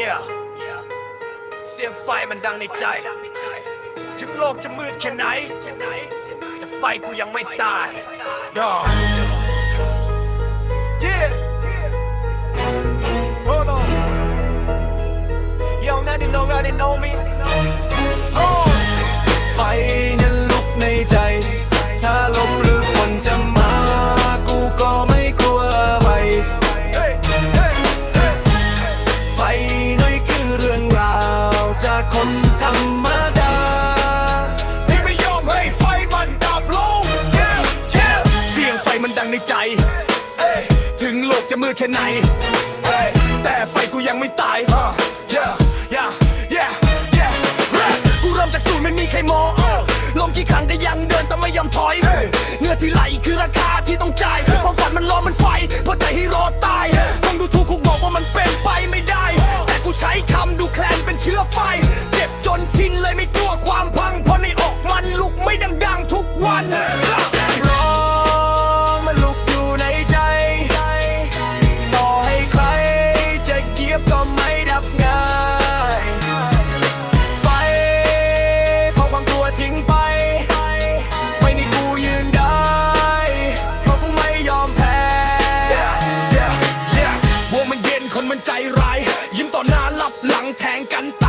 yeah เสียงไฟมันดังในใจ ถึงโลกจะมืดแค่ไหน แต่ไฟกูยังไม่ตาย yeah yeah คนธรรมดา ที่ไม่ยอมให้ไฟมันดับลง yeah yeah เสียงไฟมันดังในใจเอ้ยถึงโลกจะมืดแค่ไหนเอ้ยแต่ไฟกูยังไม่ตาย uh, yeah yeah yeah yeah กูเริ่มจากศูนย์ไม่มีใครมองเออลมกี่ครั้งแต่ยังเดินแต่ไม่ยอมถอยเงื่อที่ไหลคือราคาที่ต้องจ่ายความฝันมันร้อนมันไฟเพราะใจให้รอตายต้องดูถูกกูบอกว่ามันเป็นไปไม่ได้แต่กูใช้คำดูแคลนเป็นเชื้อไฟ นชินเลยไม่กลัวความพังเพราะในอกมันลุกไม่ดังๆทุกวันร้องมันลุกอยู่ในใจ ต่อให้ใครจะเหยียบก็ไม่ดับง่าย ไฟเพราะความกลัวทิ้งไป ไม่นี่กูยืนได้ เพราะกูไม่ยอมแพ้ yeah, yeah วงมันเย็นคนมันใจร้าย ยิ้มต่อหน้ารับหลังแทงกันต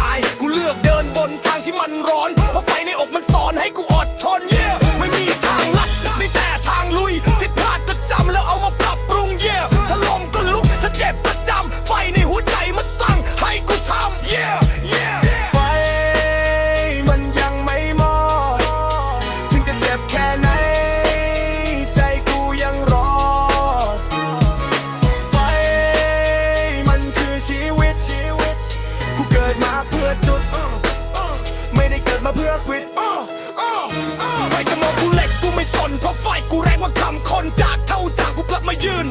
work with ไฟจะมองกูเล็กกูไม่สนเพราะไฟกูแรงว่าคำคนจากเท่าจากกูกลับมายืน